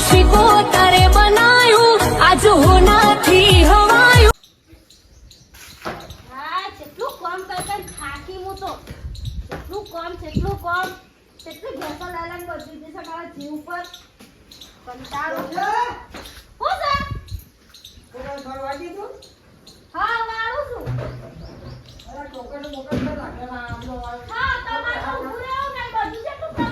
શીખો તારે બનાયું આજ હવાયું. હા કેટલું કામ કર કર થાકી હું તો. કેટલું કામ કેટલું કામ. કેટલું ઘેસો લાલાને બધું મારા જીવ પર. કંટાળો. હું છે હા વાળું છું. હા તમારે ઊભું રહેવું કઈ બધું છે કરવું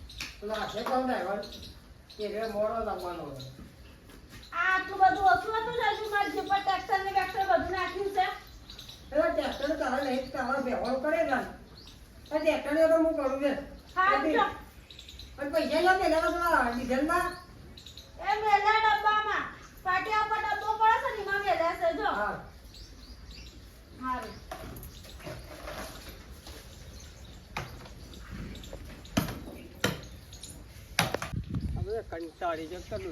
પેલો હાથે ડ્રાઈવર કે મોડો લાવવાનો હતો. આટલું બધું ઓછું હતું ને હજુ મારે જે પર ટ્રેક્ટર ને બેક્ટર બધું નાખ્યું છે? પેલા ટ્રેક્ટર તારા લઈ તારા વ્યવહાર કરે ને પણ ટ્રેક્ટર ને તો હું કરું છે હા પણ પૈસા લો પેલા પેલા ડીઝલમાં એ મેલા ડબ્બામાં. પાટિયા પર ડબ્બો પડે છે ને એમાં છે જો. હા.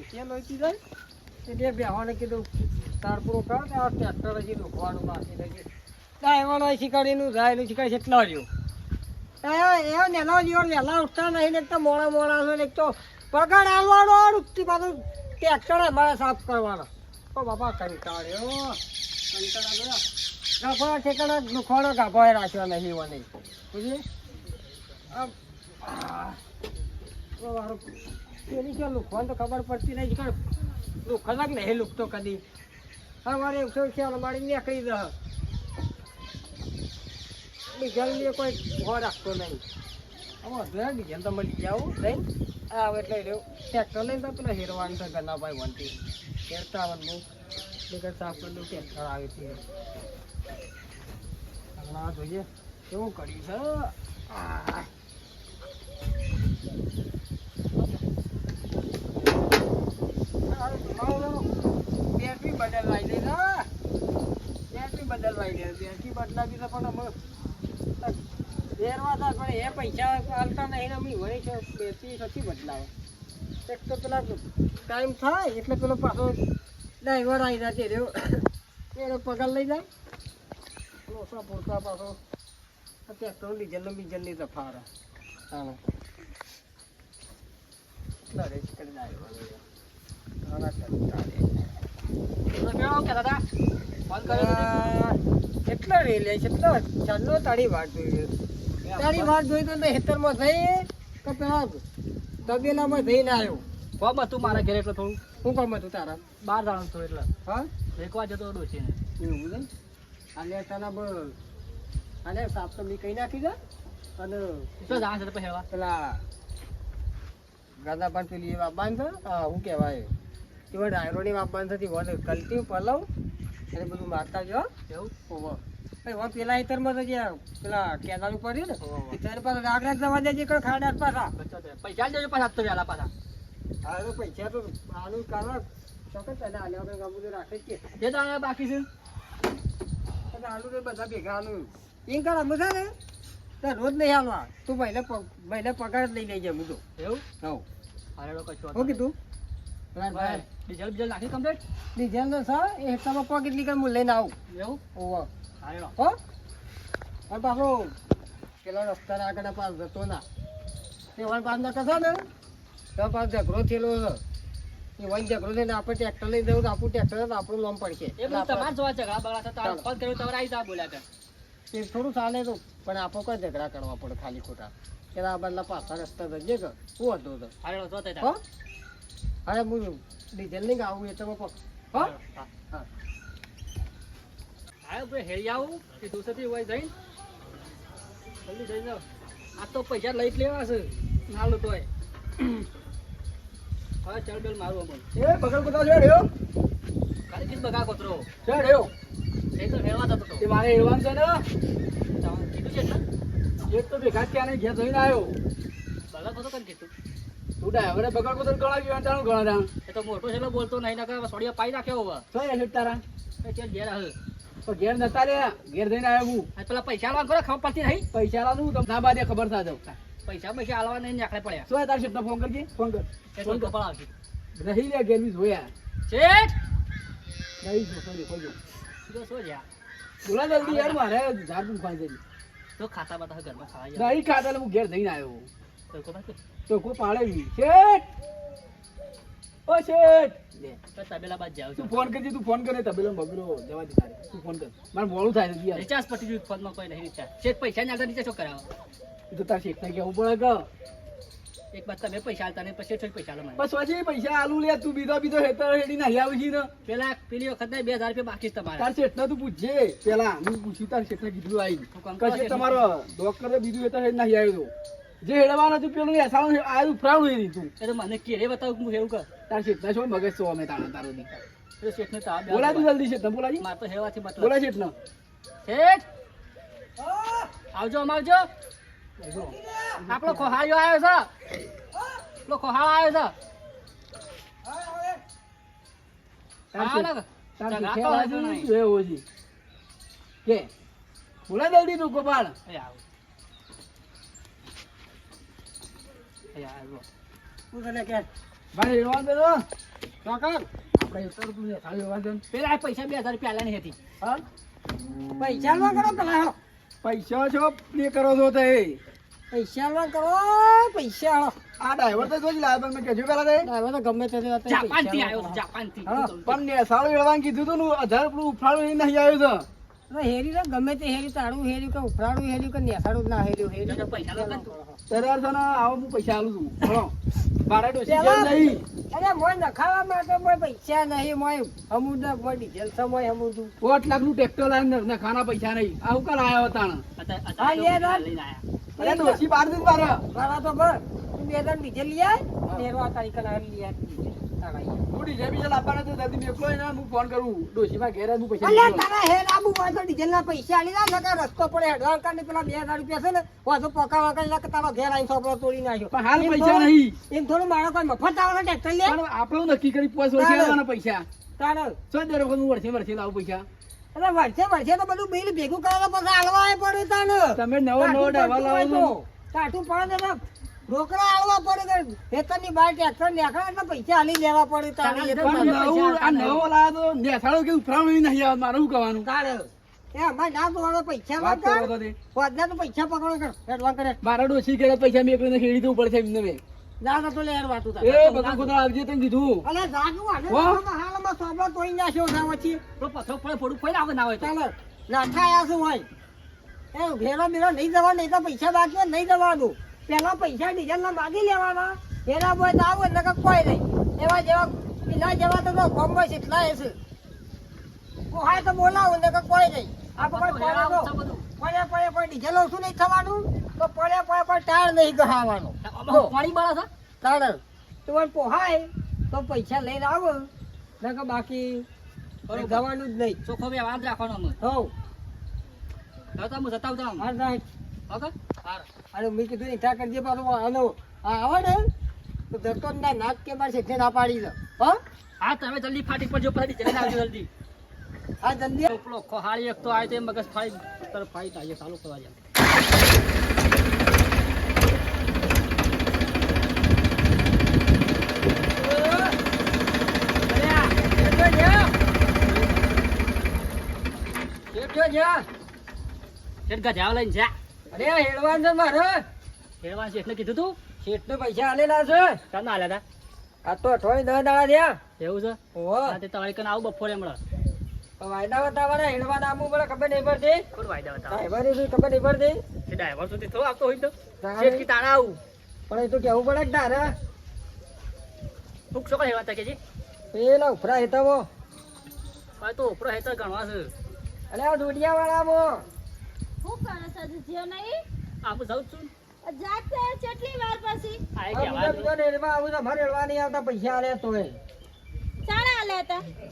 છે. લોચી જાય? એટલે બેહોને કીધું, તાર પૂરો કરો આ ટ્રેક્ટર હજી દુખવાનું બાકી ડ્રાઈવર હોય શીખવાડીનું જાય શીખાય કેટલા રહ્યું. એ નેનો લીઓ વહેલા ઉઠતા નહીં, ને એક તો મોડા મોડા છે એક તો પગાર આવવાનો ઉઠતી પાછું ટ્રેક્ટર સાફ કરવાનો. ઓ બાપા, કંટાળ્યો. કંટાળા બધા ગાભા, ઠેકાણા, દુખવાનો ગાભા રાખ્યો નહીં એવો નહીં પેલી કે લુખવાનું તો ખબર પડતી નહીં કે લુખ નહીં લુખતો કદી. અમારે એકસો છે મારી નીકળી દે ડીઝલ કોઈ ભો રાખતો નહીં. અમારે ડીઝલ તો મળી જાવ લઈને આવે એટલે રહ્યો. ટ્રેક્ટર તો પેલા હેરવાનું છે ગનાભાઈ વનથી હેરતા આવવાનું નીકળ સાફ કરી ટ્રેક્ટર જોઈએ. કેવું કર્યું છે આ બેટરી બદલવાઈ દે બેટરી બદલવાઈ દે બેટરી બદલાવી તો પણ અમે પણ એ પૈસા હાલતા નહીં અમે વળી છે બેટરી નથી બદલાવે. એક તો પેલા ટાઈમ થાય એટલે પેલો પાછો ડ્રાઈવર આવી જાય રહ્યો એનો પગાર લઈ જાય. ઓછા પૂરતા પાછો. ટ્રેક્ટર, ડીઝલ બીજલની તફાવત. હા. કરી ડ્રાઈવર. કેટલા રે લે છે કેટલા ચાલો તારી વાત જોઈ તારી વાત જોઈ તો હેતરમાં થઈ કે પેલા તબેલામાં જઈને આવ્યો કોમ હતું મારા ઘરે એટલે થોડું શું કામ હતું તારા બાર જવાનું હતું એટલે હા એકવાર જતો ડોસી ને એવું ને આલે તારા બ આલે સાફ તો બી કહી નાખી દે અને તો તો પેલા ગાદા પણ પેલી એ વાપવાનું છે હા કહેવાય? એવા ડાયરોની માપવાનું થતી વધ કલ્ટી પલવ અને બધું મારતા જો એવું? કોવા ભાઈ હવે પેલા હિતરમાં તો જે પેલા કેનાલ પડ્યું ને ત્યારે તારી રાગ રાગ જવા દેજે કોઈ ખાડા પાછા. પૈસા દેજો પાછા તો વહેલા પાછા. હા તો પૈસા તો આનું કારણ ચોક્કસ તને આલ્યા વગર ગામ બધું રાખે જ જે તો અહીંયા બાકી છે. આનું તો બધા ભેગા એમ કર અમે છે ને તો રોજ નહીં હાલવા. તું મહિને મહિને પગાર જ લઈ લેજે હું તો. એવું? હવ. હારેડો કશો શું કીધું? ડીઝલ બીજલ નાખી કમ્પ્લીટ ડીઝલ તો સર એ પોકેટ લીકર હું લઈને આવું? એવું? હો? અને પાછો પેલો રસ્તા આગળ પાસ જતો ના. તે વન પાસ ના કશો ને? તો પાસ ઝઘડો થયેલો છે. એ વન ઝઘડો થઈને આપણે ટ્રેક્ટર લઈ જવું તો આપણું ટ્રેક્ટર તો આપણું લોમ પડશે. તમારે જોવા ઝઘડા બગડા થતા કર્યો તમારે આવી જા બોલ્યા એ થોડું ચાલે તો પણ આપણે કોઈ ઝઘડા કરવા પડે ખાલી ખોટા. કે આ બદલા પાછા રસ્તા જઈએ કે શું હતું તો તે અરે હું ડીઝલ નહીં આવું એ તમે કહો. હા? હા હા. ભાઈ હેરી આવું કે દુસરથી હોય જઈને? જલ્દી જઈ જાઓ. આ તો પૈસા લઈ જ લેવા છે ના લો તોય. હવે ચાલ બેલ મારું અમલ એ બગલ બધા છે રેયો કાલે કીધું બગા કોતરો છે રેયો એ તો હેરવા જતો હતો. એ મારે હેરવાનું છે ને? કીધું છે ને એક તો ભેગા નહીં ઘેર જઈને આવ્યો. બગા કોતો કન કીધું? તું એ તો મોટો છે એટલે બોલતો નહીં નકર સોડિયા પાઈ નાખ્યો હવે. તારા એ ચાલ ઘેર આવે. તો ઘેર નતા રે ઘેર જઈને આવ્યો હું. આ પેલા પૈસા કરો ખબર પડતી નહીં? પૈસા લાવું તમને ના બાદે ખબર જાવ પૈસા પૈસા આલવા નહીં નાખડે પડ્યા. શું તાર શેઠને ફોન કરજે? ફોન કર. તો કપાળ આવશે. રહી લે ઘેર બી જોયા. શેઠ! રહી જો સોરી કોઈ જો. જો શું બોલા જલ્દી યાર મારે ઝાડ પણ ખાઈ જઈ તો ખાતા બાતા ઘરમાં ખાવા નહીં ખાતા હું ઘેર જઈને આવ્યો. છે. પાડે શેઠ! ઓ શેઠ! લે તબેલા બાદ જાવ તું ફોન કરજે તું ફોન કરે તબેલો બગડો જવા દે તારે. તું ફોન કર. મારે મોડું થાય છે યાર. રિચાર્જ પટી ગયું ફોનમાં કોઈ નહીં રિચાર્જ. શેઠ પૈસા નહીં આલતા રિચાર્જ કરાવો? તો તાર શેઠને કહેવું પડે કે. એક બાદ તમે પૈસા આલતા નહીં પછી શેઠ પૈસા આલો મને બસ પછી પૈસા આલુ લે તું બીજો બીજો હેતર હેડી નાહી આવી છી ને પેલા પેલી વખત બે હજાર રૂપિયા બાકી તમારે. તાર શેઠને તું પૂછજે. પેલા હું પૂછ્યું તાર શેઠને કીધું આવી તમારો ડોક્ટરે બીજું હેતર હેડી નાહી આવ્યો જે હેડવાનું હતું પેલું એસાણું આવ્યું ફ્રાણું એ તો. મને કેરે બતાવું હું હેવું કર? તાર શેઠને શું મગજ છો અમે તારા તારો દીકરા શેઠને બોલા તું જલ્દી શેઠને બોલાજી. મારે તો હેવાથી મતલબ બોલા શેઠને. શેઠ! આવજો આમ આવજો. આપણો ખોહાયો આવ્યો છે. આપણો ખોહા આવ્યો છે. છી. કે બોલા જલ્દી તું ગોપાલ. આવો. એ આવો. શું તને કે ભાઈ હેડવા દે કાકા આપણે હેતર તું ખાલી હેડવા દે પેલા પૈસા બે હજાર રૂપિયા આલ્યા હતી. હા? પૈસા લો કરો પેલા પૈસા છો પ્લે કરો છો તે. પૈસા લો કરો પૈસા. આ ડ્રાઈવર તો જોઈ મેં કહેજો પેલા તે. તો ગમે તે આવ્યો કરો. છે, પણ સારું હેડવાનું કીધું તું ને હજાર રૂપિયા ઉફાળું નહીં આવ્યું અરે હેરી ગમે તે હેરી તારું હેર્યું કે ઉફરાડું હેર્યું કે નેસાડું ના હેર્યું હેર્યું પૈસા તો ને? આવો હું પૈસા આલું છું. મારે નહીં. અરે મોય નખાવા માટે મોય પૈસા નહીં મોય મોય ડીઝલ છે મોય લાખનું ટ્રેક્ટર લાવીને ને પૈસા નહીં. આવું કાલ આવ્યો હતા હા, લે, પૈસા લે. લઈને આયા. અરે ડોસી બાર દિન બાર. મારા તો બસ તું બે ત્રણ ડીઝલ લઈ આય. તારીખે ના લઈ આય. તારા અહીંયા. હું ડીજે બીજે લાવવાના તો જલ્દી મેકલો એને હું ફોન કરું. ડોસીમાં ઘેર હું પૈસા અલ્યા તારા હેર આબુ હોય તો ડીઝલ ના પૈસા આલી ના નકર રસ્તો પડે. હેડવાન કાઢને પેલા બે હજાર રૂપિયા છે ને વાંધો પકાવા કરી નાખ તારો ઘેર આવીને સોપડો તોડી નાખ્યો. પણ હાલ પૈસા નહીં. એમ થોડું મારો કોઈ મફત આવે ટ્રેક્ટર લે? પણ નક્કી કરી પાંચ વર્ષે આવવાના પૈસા. તારે સો દર વખત હું વર્ષે વર્ષે લાવું પૈસા? એટલે વર્ષે વર્ષે તો બધું બિલ ભેગું કરવા તો પછી આલવા પડે તાને. તમે નવો નવો ડ્રાઈવર લાવો છો કાઠું પડે રોકડા આલવા પડે ખેતરની બહાર ટ્રેક્ટર નીકળે એટલે પૈસા આલી લેવા પડે તારે તો પણ નવું આ નવો લાવ્યો તો નેસાળો કે ઉફરાણું નહીં આવે મારે શું કહેવાનું? તારે એ અમારે ના તો પૈસા વાત વાંચા તો તે. વાંચના પૈસા પકડો કર એડવાન્સ કરે. મારા ડોસી ઘેર પૈસા મેકલીને ખેડી તો ઉપર એમને મેં. ના તો લે એડવાન્સ તું એ બધા ખોદા આવજે તને કીધું. અલે જાગું આને હાલમાં હાલમાં સોબલો તોડી નાખ્યો છે વચ્ચે પેલો પથ્થર પડે ના હોય તો. ચાલો નાઠા આયા શું હોય? એ ઘેરો બેરો નહીં જવા નહીં તો પૈસા બાકી નહીં જવાનું. પેલા પૈસા ડીઝલ ના માગી લેવાના. એના બોય તો આવું એટલે કોઈ નહીં. એવા જેવા પેલા જેવા તો ગોમ્બો કેટલા હશે કોહાય તો બોલાવું ને કોઈ નહીં. આ કોઈ પડે પડે પડે ડીઝલ ઓછું નહીં થવાનું. તો પડે પડે પડે ટાયર નહીં ગહાવાનું. પાણી બળે છે? તો પોહાય તો પૈસા લઈને આવો. નકર બાકી. જવાનું જ નહીં. ચોખ્ખો વ્યવહાર જ રાખવાનો હું જતા આવતા અરે મેં કીધું ઈઠા કરજે પાછું આનો આ આવે ને તો ધક્કો ના નાક કે મારે શેઠે ના પાડી દો હો? હા તમે જલ્દી ફાટી પડજો પડી જલ્દી આવજો જલ્દી. હા જલ્દી. ઉપલો ખોહાળી એક તો આવે તે મગજ ફાઈ તરફ ફાઈ થાય ચાલુ કરવા જાય શેઠ ગજાવ લઈને જા. અરે હેડવાન છે મારે. હેડવાન શેઠને કીધું તું? શેઠને પૈસા આલેલા છે. ચાલ ના આલ્યા આ તો અઠવાડિયે દસ દાડા થયા. એવું છે? ઓહો. તે તમારી કને આવું બપોરે હમણાં વાયદા બતાવવાના હેડવાન પડે ખબર નહીં પડતી. વાયદા બતાવો? ડ્રાઈવરે ખબર નહીં પડતી? તે ડ્રાઈવર સુધી થોડો આવતો હોય તો. શેઠ કી આવું? પણ એ તો કેવું પડે કે તારે. ભૂખ શું હેડવા તા કે જી? પેલા ઉફરા હેતાવો હવે તો ઉપરો હેતર ગણવા છે. આ દોડિયા છે હજુ જ્યો નહીં? આપણે જાઉં છું. જાગતે કેટલી વાર પછી. આ એક આ બીજા બીજા હેડવા આવું તો મારે હેડવા નહીં આવતા પૈસા તોય.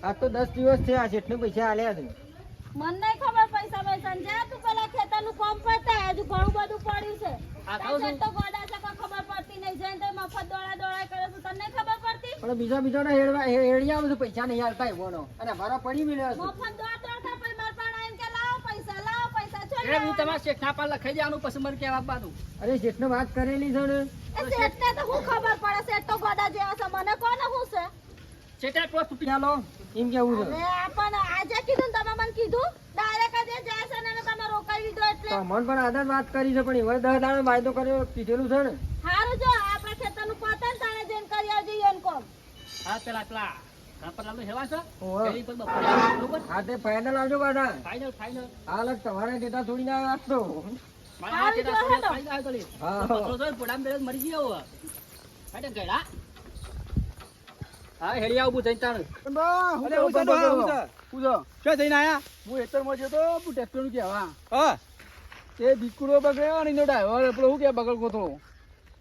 આ તો દિવસ થયા પૈસા આલ્યા છે. મને નહીં ખબર પૈસા પૈસા જા તું પેલા ખેતરનું કામ પતાય, હજુ ઘણું બધું પડ્યું છે. હા, કહું તો ગોડા છે, ખબર પડતી નહીં. જઈને તો મફત દોડા દોડા કરે છે, તને નહીં ખબર પડતી? પણ બીજા બીજાને હેડવા હેડિયા બધું પૈસા નહીં હાલતા એવોનો. અને મારા પડી બી છે. મફત દોડ દોડ કરે, પછી મારા પાસે આવીને કે લાવો પૈસા, લાવો પૈસા. છો એટલે હું તમારા શેઠના પર લખાઈ દેવાનું પછી મને કહેવા બાનું અરે જેટને વાત કરેલી છે ને. એ શેઠને તો શું ખબર પડે? શેઠ તો ગોડા જેવા છે. મને કોને શું છે? શેઠે તો તૂટી ચાલો એમ કેવું છે? પણ આજે કીધું તમે મને કીધું? ડાયરેક્ટ જ જાય છે ને તમે રોકાઈ દીધો એટલે. મન પણ આદર વાત કરી છે પણ હવે દસ દાડો વાયદો કર્યો કીધેલું છે ને. સારું જો આપણે ખેતરનું પતન તારે જઈને કરી આવજે હા પેલા પેલા. ફાઇનલ આવજો પાછા. ફાઇનલ ફાઇનલ હાલ. તમારે ડેટા થોડી ના આપતો તો ભીકુડો બગડ્યો અને એનો ડ્રાઈવર પેલો શું કે બગડ કોથળો.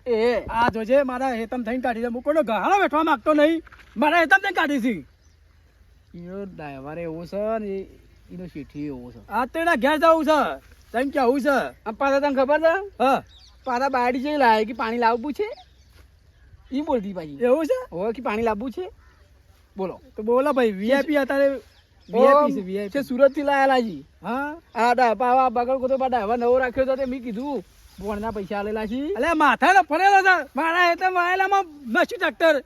એ આ જોજે મારા હેતમ થઈને કાઢી દે. હું કોઈનો ગહાણો બેઠવા માંગતો નહીં. મારા હેતમ થઈને કાઢી છે. એનો ડ્રાઈવર એવો છે ને એનો શીઠી એવો છે. આ તો એના ઘેર જવું છે. તને કેવું છે. આમ પાછા તને ખબર છે? હા. પાછા બાયડી જેવી લાવે કે પાણી લાવવું છે? એ બોલતી પાછી. એવું છે? હોય કે પાણી લાવવું છે? બોલો. તો બોલો ભાઈ વીઆઈપી અત્યારે વીઆઈપી છે સુરતથી લાયેલા જી. હા? આ ડાબા બગડ કોતો બા ડાબા નવો રાખ્યો તે મેં કીધું. બોણના પૈસા આલેલા છે. અલે માથા ને ફરેલો છે. મારા હેતે માયેલામાં નશું ટ્રેક્ટર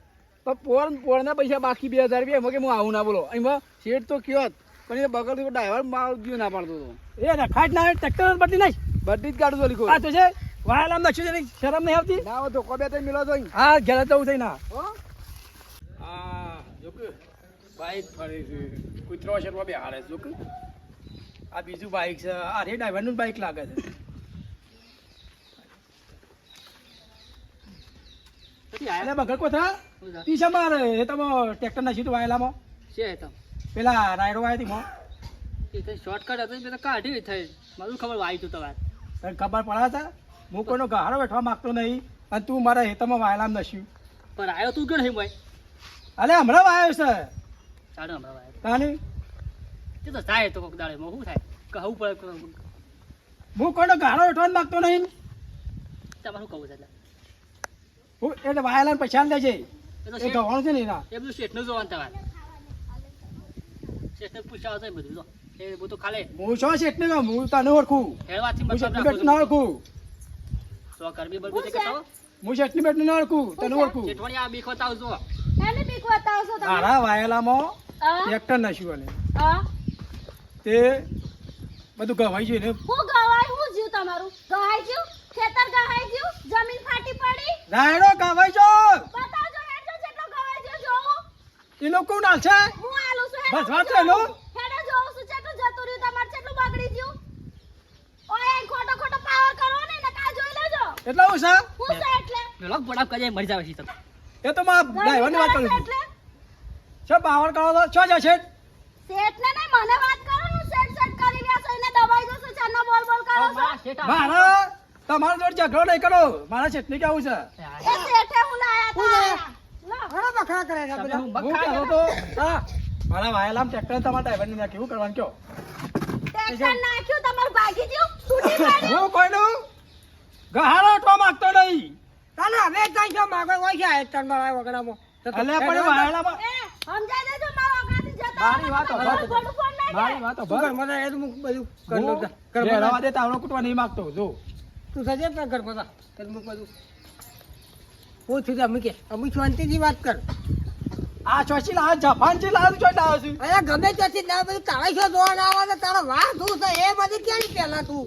પોણ પોણના પૈસા બાકી બે હજાર રૂપિયા એમાં કે હું આવું ના બોલો. એમાં શેઠ તો કયો જ. પણ એ બગલ તો ડ્રાઈવર માર ગયો ના પાડતો હતો એ રખાટ ના ટ્રેક્ટર બદલી નાખ. બદલી જ કાઢું તો લીખો. આ તો છે વાયેલામાં નશું છે શરમ નહીં આવતી? ના તો કોબે તો મિલો તો હા ઘેર જવું થઈ ના આ. જોક બાઈક ફરે છે. કૂતરો શેરમાં બે હારે જોક. આ બીજું બાઈક છે. આ રે ડ્રાઈવરનું બાઈક લાગે છે પછી આયા? એટલે બગર કોથરા તી છે? તી મારે એ તમે ટ્રેક્ટર ના સીટ વાયેલામાં. છે તો. પેલા રાયડો વાય હતી મો. તો શોર્ટકટ હતો મેં તો કાઢી થઈ. મારું ખબર વાય તું તમારે. તને ખબર પડે છે? હું કોઈનો ગહાડો બેઠવા માંગતો નહીં અને તું મારા હેતામાં વાયલામ નસ્યું પણ આવ્યો તું કેમ ભાઈ? અલે હમણાં વાયો છે. ચાલો હમણાં વાયો. તાની? તે તો થાય તો કોક દાડે શું થાય? કહું પડે હું કોઈનો ગહાડો બેઠવા માંગતો નહીં. તમારું કહું છે એટલે? એટલે વાયેલા પૈસા દે છે એ શેઠ- ગવાનું છે ને એના. એ બધું શેઠનું જોવાનું તમારે શેઠને પૂછ્યા હશે બધું જો. એ બધું ખાલે. હું છો શેઠને કહું? હું તને ઓળખું. હેડવાથી મતલબ શેઠની ના ઓળખું. તો ગરમી બરમી કે તો હું શેઠની બેટને ના ઓળખું તને ઓળખું. શેઠવાણી આ બીક બતાવો જો મારા વાયેલામાં અને હા? તે બધું ગવાઈ હું હું જીવ તમારું? જીવ ખેતર ગહાઈ જીવ જમીન ફાટી પડી રાયડો ગવાઈ જો બતાવજો હેડો જેટલો ગવાઈ જીવ. જોઉં એ લોકો નાલ છે? હું આલું છું બસ વાત છે એનો. હેડો છું જતું રહ્યું તમારે જેટલું બગડી ગયું. ઓય ખોટો ખોટો પાવર કરો ને ને કા જોઈ લેજો. એટલે હું છે? હું છે એટલે? પેલો બોડાપ કરે મરી જાવ છે તમે એ તો મારા ડ્રાઈવરની વાત કરું એટલે? છે પાવર કરો તો. છો જા શેઠ શેઠ ને મને વાત કરો ને શેઠ શેઠ કરી રહ્યા છો એને દબાઈ દો છો ચાનો બોલ બોલ કરો છો. મારા તમારા જોડે ઝઘડો નહીં કરો. મારા કેવું છે? એ શેઠે હું લાયા તા લો. ઘણા બખડા કરે છે મારા વાયલામ ટ્રેક્ટર તમારા ડ્રાઈવર ને કેવું કરવાનું કયો હું કોઈનું? માંગતો નહીં. તાને હવે તઈ જો માગો હોય છે આ તન મારા વગડામાં. અલે પણ વાયેલામાં એ દેજો મારો અગાથી જતા મારી વાત ના મારી મને એ બધું કર દે તાવડો કૂટવા નહીં માંગતો જો. તું સજે કર કર બધા. તને હું બધું હું છું અમે કે અમે શાંતિથી વાત કર. આ ચોસી આ જફાન છે લાલ છો આવે છું અરે ગમે ત્યાંથી ના બધું તારા છો જોવા ના આવે તારા વાહ શું છે? એ બધી ક્યાં પેલા તું?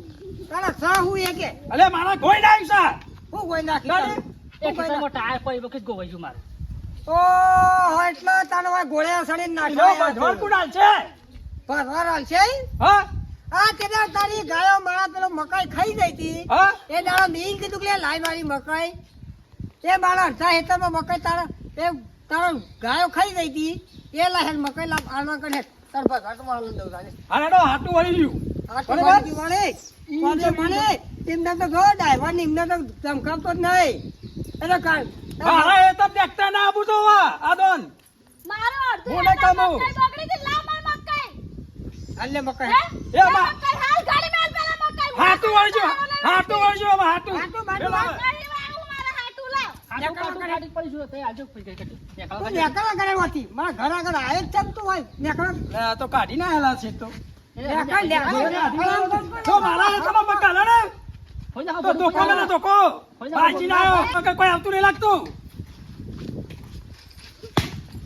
તારા સા હું એ કે. અલે મારા કોઈ ના સા હું કોઈ નાખી? એક કિસ્સામાં ટાયર પડી વખત ગોવાઈ છું મારું. ઓ એટલે તારો ગોળિયા સડીને નાખ્યો બધોળ કુડાલ છે ભરવાર છે હા? આ કેદા તારી ગાયો મારા પેલો મકાઈ ખાઈ ગઈ હતી. એ દાડા મેં કીધું કે લાઈ મારી મકાઈ. એ મારા અડધા હેતરમાં મકાઈ તારા એ તારો ગાયો ખાઈ ગઈ હતી. એ લાહેર મકાઈ લાવ આના આનંદ હાડો. હાટું વળી ગયું? વળે. વાંચી એમને તો એમને તો ધમકાવતો જ નહીં. એટલે એ તો દેખતા ના આવું તો વા મારો અડધું હું નહીં કમાઉં. મકાઈ ગઈ. મારી મકાઈ. મકાઈ એ બા- હાલ ગાડી માં પેલા મકાઈ. હાટુ વળજો. હાટુ વળજો હવે હાટુ. હાટુ બાટું પેલા વાળ. મારા હાટુ લાવ. હાટુ કાટુ ગાડી પડી જો તો આજો પડી કાઢી. તો નેકળા કરે હોતી. મારા ઘર આગળ આય જ ચમતું હોય. નેકળા. તો કાઢી ના હેલા છે તો. નેકળા નેકળા. તો મારા તમા મકાલા ને હોય જા, તો ધોકો મને ધોકો. હોય જા, ભાજી ના કોઈ આવતું નહીં લાગતું.